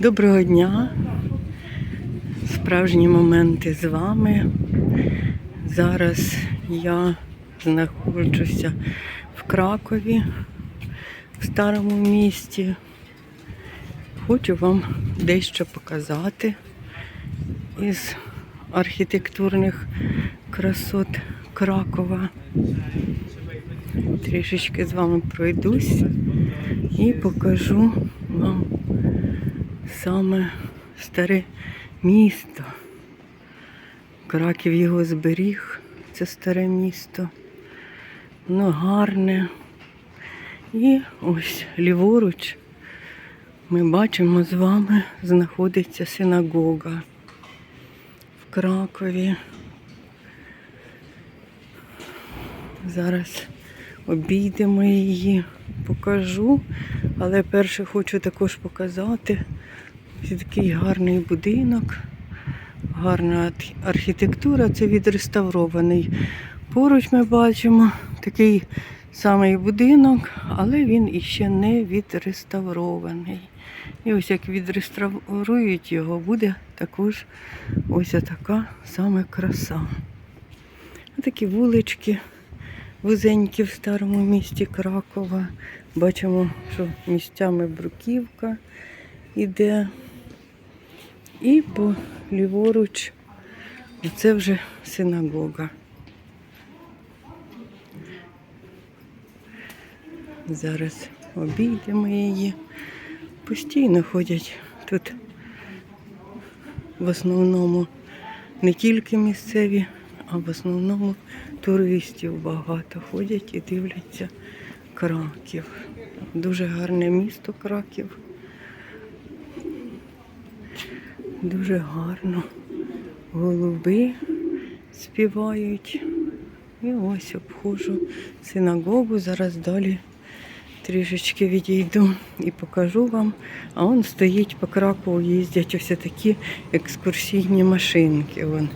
Доброго дня. Справжні моменти з вами. Зараз я знаходжуся в Кракові, в старому місті. Хочу вам дещо показати із архітектурних красот Кракова. Трішечки з вами пройдусь і покажу вам саме старе місто. Краків його зберіг, це старе місто. Воно гарне. І ось ліворуч ми бачимо з вами знаходиться синагога в Кракові. Зараз обійдемо її, покажу. Але перше хочу також показати ось такий гарний будинок, гарна архітектура, це відреставрований. Поруч ми бачимо такий самий будинок, але він іще не відреставрований. І ось як відреставрують його, буде також ось така саме краса. Такі вулички вузенькі в старому місті Кракова. Бачимо, що місцями бруківка іде. І по ліворуч це вже синагога. Зараз обійдемо її. Постійно ходять тут в основному не тільки місцеві, а в основному туристів багато ходять і дивляться Краків. Дуже гарне місто Краків. Дуже гарно. Голуби співають. І ось обходжу синагогу. Зараз далі трішечки відійду і покажу вам. А он стоїть по Кракову, їздять ось такі екскурсійні машинки. Вон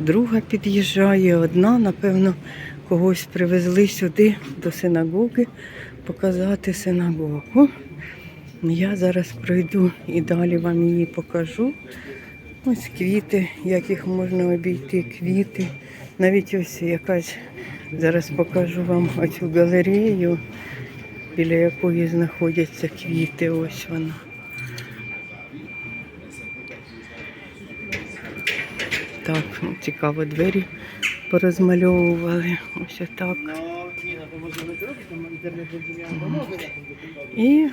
друга під'їжджає, одна, напевно, когось привезли сюди до синагоги показати синагогу. Я зараз пройду і далі вам її покажу. Ось квіти, як їх можна обійти, квіти. Навіть ось якась, зараз покажу вам оцю галерею, біля якої знаходяться квіти. Ось вона. Так, ну, цікаво, двері порозмальовували. Ось отак. І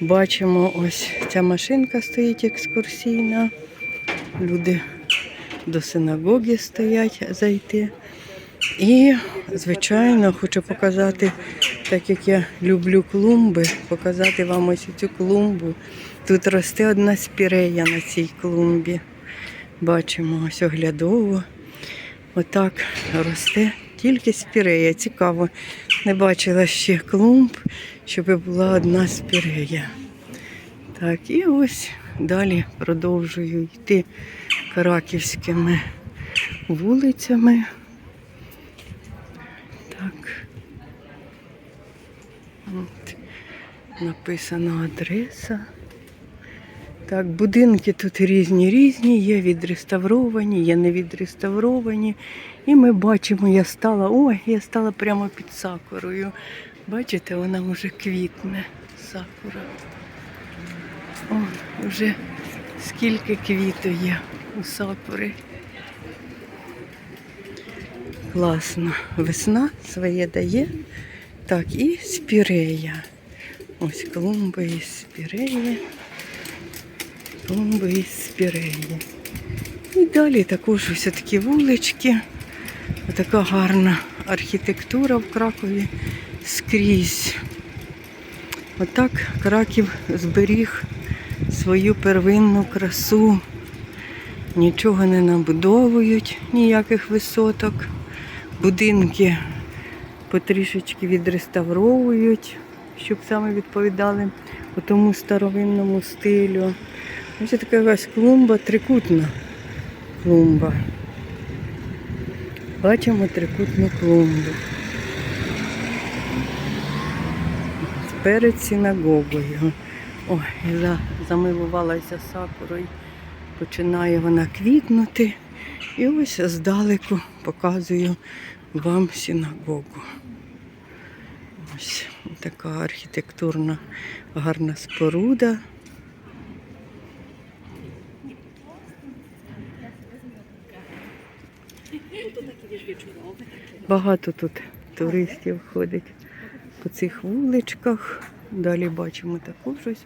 бачимо, ось ця машинка стоїть екскурсійна. Люди до синагоги стоять зайти. І, звичайно, хочу показати, так як я люблю клумби, показати вам ось цю клумбу. Тут росте одна спірея на цій клумбі. Бачимо ось оглядово. Отак росте тільки спірея. Цікаво, не бачила ще клумб, щоб була одна спірея. Так, і ось далі продовжую йти краківськими вулицями. Так. От. Написана адреса. Так, будинки тут різні різні, є відреставровані, є не відреставровані. І ми бачимо, я стала, ой, я стала прямо під сакурою. Бачите, вона вже квітне сакура. О, вже скільки квітів є у сакури. Класно. Весна своє дає. Так, і спірея. Ось клумби із спіреї. Клумби із спіреї. І далі також ось такі вулички. Така гарна архітектура в Кракові скрізь. Отак Краків зберіг свою первинну красу. Нічого не набудовують, ніяких висоток. Будинки потрішечки відреставровують, щоб саме відповідали тому старовинному стилю. Ось така якась клумба, трикутна клумба. Бачимо трикутну клумбу. Перед синагогою. Ой, за, замилувалася сакурою. Починає вона квітнути. І ось здалеку показую вам синагогу. Ось така архітектурна гарна споруда. Багато тут туристів ходить по цих вуличках. Далі бачимо також ось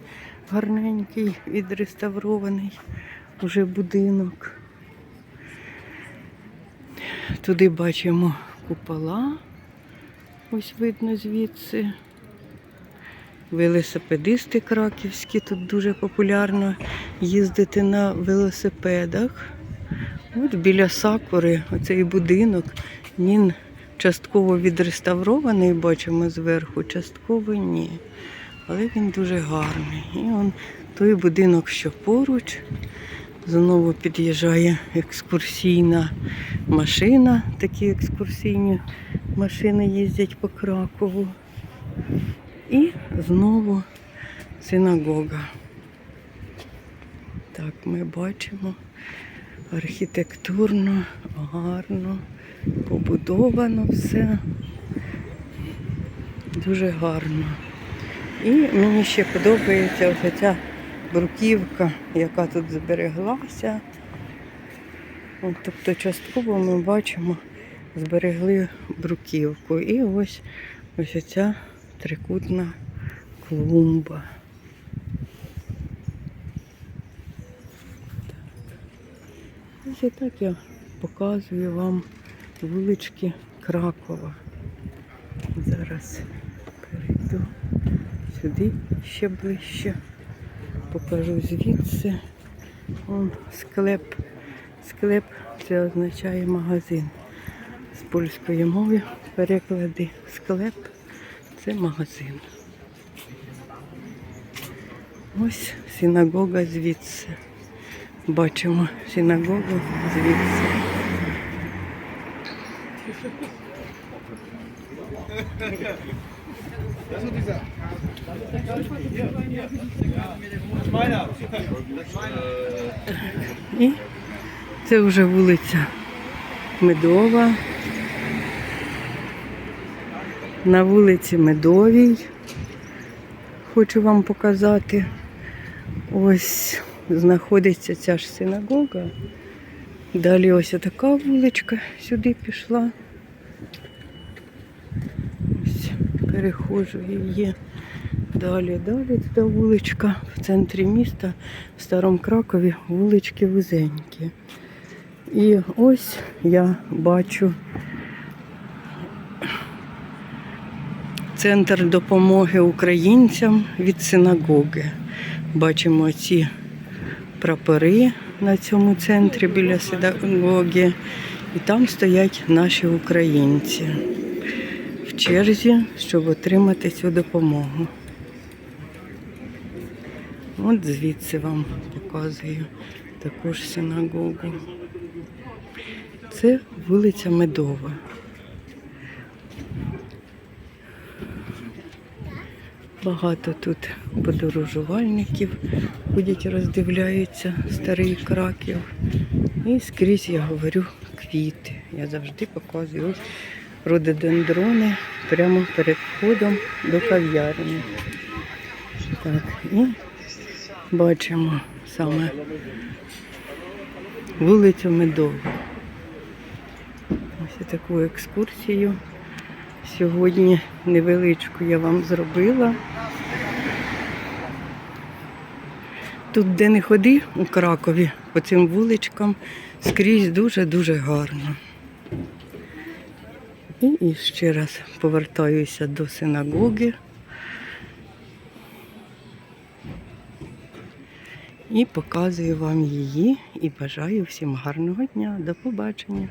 гарненький відреставрований уже будинок. Туди бачимо купола. Ось видно звідси. Велосипедисти краківські. Тут дуже популярно їздити на велосипедах. От біля Сакури, оцей будинок, він частково відреставрований, бачимо зверху, частково ні. Але він дуже гарний. І он той будинок, що поруч, знову під'їжджає екскурсійна машина. Такі екскурсійні машини їздять по Кракову. І знову синагога. Так, ми бачимо архітектурно, гарно, побудовано все. Дуже гарно. І мені ще подобається ось ця бруківка, яка тут збереглася. От, тобто частково ми бачимо, зберегли бруківку. І ось ось ця трикутна клумба. І так я показую вам вулички Кракова. Зараз перейду сюди ще ближче. Покажу звідси. Вон склеп. Склеп це означає магазин. З польської мови переклади склеп це магазин. Ось синагога звідси. Бачимо синагогу звідси. І це вже вулиця Медова. На вулиці Медовій хочу вам показати. Ось знаходиться ця ж синагога. Далі ось така вуличка сюди пішла. Ось переходжу її. Далі, далі туди вуличка в центрі міста, в Старому Кракові, вулички вузенькі. І ось я бачу центр допомоги українцям від синагоги. Бачимо ці прапори на цьому центрі біля синагоги. І там стоять наші українці в черзі, щоб отримати цю допомогу. От звідси вам показую також синагогу. Це вулиця Медова. Багато тут подорожувальників ходять, роздивляються старий краків. І скрізь я говорю квіти. Я завжди показую ось рододендрони прямо перед входом до кав'ярні. Так, і бачимо саме вулицю Медову. Ось таку екскурсію. Сьогодні невеличку я вам зробила. Тут, де не ходи у Кракові, по цим вуличкам, скрізь дуже-дуже гарно. І, ще раз повертаюся до синагоги. І показую вам її і бажаю всім гарного дня. До побачення.